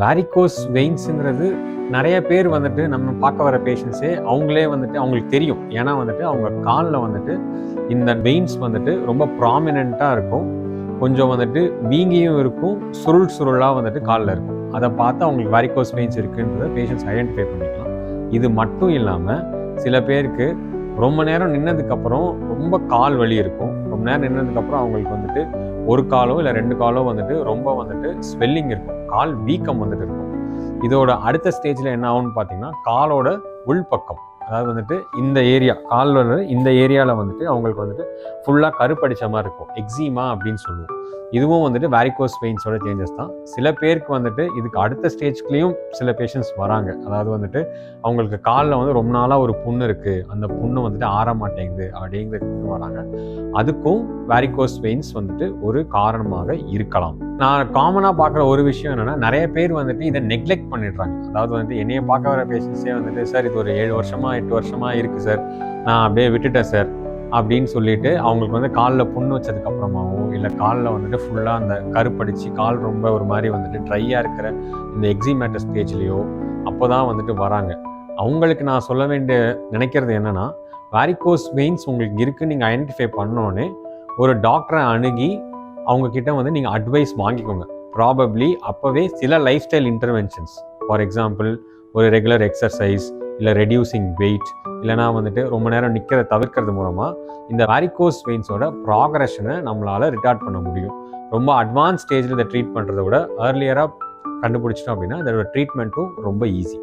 Varicose வெயின்ஸுங்கிறது நிறைய பேர் வந்துட்டு நம்ம பார்க்க வர பேஷண்ட்ஸே அவங்களே வந்துட்டு அவங்களுக்கு தெரியும். ஏன்னா வந்துட்டு அவங்க காலில் வந்துட்டு இந்த வெயின்ஸ் வந்துட்டு ரொம்ப ப்ராமினெண்ட்டாக இருக்கும். கொஞ்சம் வந்துட்டு வீங்கியும் இருக்கும் சுருள் சுருளாக வந்துட்டு காலில் இருக்கும். அதை பார்த்து அவங்களுக்கு வேரிகோஸ் வெயின்ஸ் இருக்குன்றத பேஷண்ட்ஸ் ஐடென்டிஃபை பண்ணிக்கலாம். இது மட்டும் இல்லாமல் சில பேருக்கு ரொம்ப நேரம் நின்னதுக்கப்புறம் ரொம்ப கால் வலி இருக்கும். ரொம்ப நேரம் நின்னதுக்கப்புறம் அவங்களுக்கு வந்துட்டு ஒரு காலோ இல்லை ரெண்டு காலோ வந்துட்டு ரொம்ப வந்துட்டு ஸ்வெல்லிங் இருக்கும். கால் வீக்கம் வந்துட்டு இருக்கும். இதோட அடுத்த ஸ்டேஜில் என்ன ஆகும்னு பார்த்தீங்கன்னா காலோட உள்பக்கம். அதாவது வந்துட்டு இந்த ஏரியா கால் வந்து இந்த ஏரியாவில் வந்துட்டு அவங்களுக்கு வந்துட்டு ஃபுல்லாக கருப்படிச்ச மாதிரி இருக்கும். எக்ஸிமா அப்படின்னு சொல்லுவோம். இதுவும் வந்துட்டு வேரிகோஸ் வெயின்ஸோட சேஞ்சஸ் தான். சில பேருக்கு வந்துட்டு இதுக்கு அடுத்த ஸ்டேஜ்லேயும் சில பேஷண்ட்ஸ் வராங்க. அதாவது வந்துட்டு அவங்களுக்கு காலில் வந்து ரொம்ப நாளாக ஒரு புண்ணு இருக்குது அந்த புண்ணு வந்துட்டு ஆற மாட்டேங்குது அப்படிங்கிறது வராங்க. அதுக்கும் வேரிகோஸ் வெயின்ஸ் வந்துட்டு ஒரு காரணமாக இருக்கலாம். நான் காமனாக பார்க்குற ஒரு விஷயம் என்னென்னா நிறைய பேர் வந்துட்டு இதை நெக்லெக்ட் பண்ணிடுறாங்க. அதாவது வந்துட்டு என்னைய பார்க்க வர பேஷண்ட்ஸே வந்துட்டு சார் இது ஒரு ஏழு வருஷமாக எட்டு வருஷமாக இருக்குது சார். நான் அப்படியே விட்டுட்டேன் சார். அப்படின்னு சொல்லிட்டு அவங்களுக்கு வந்து காலில் புண்ணு வச்சதுக்கப்புறமாவும் இல்லை காலில் வந்துட்டு ஃபுல்லாக அந்த கருப்படிச்சு கால் ரொம்ப ஒரு மாதிரி வந்துட்டு ட்ரையாக இருக்கிற இந்த எக்ஸிமேட்டர் ஸ்டேஜ்லேயோ அப்போ தான் வந்துட்டு வராங்க. அவங்களுக்கு நான் சொல்ல வேண்டிய நினைக்கிறது என்னென்னா வேரிகோஸ் வெயின்ஸ் உங்களுக்கு இருக்குன்னு நீங்கள் ஐடென்டிஃபை பண்ணோன்னே ஒரு டாக்டரை அணுகி அவங்கக்கிட்ட வந்து நீங்கள் அட்வைஸ் வாங்கிக்கோங்க. ப்ராபப்ளி அப்போவே சில lifestyle interventions for example ஒரு ரெகுலர் எக்ஸசைஸ் இல்லை ரெடியூசிங் வெயிட் இல்லைனா வந்துட்டு ரொம்ப நேரம் நிற்கிறத தவிர்க்கிறது மூலமாக இந்த வாரிகோஸ் வெயின்ஸோட ப்ராக்ரஷனை நம்மளால் ரிட்டார்ட் பண்ண முடியும். ரொம்ப அட்வான்ஸ் ஸ்டேஜில் இதை ட்ரீட் பண்ணுறத விட ஏர்லியராக கண்டுபிடிச்சிட்டோம் அப்படின்னா இதோட ட்ரீட்மெண்ட்டும் ரொம்ப ஈஸி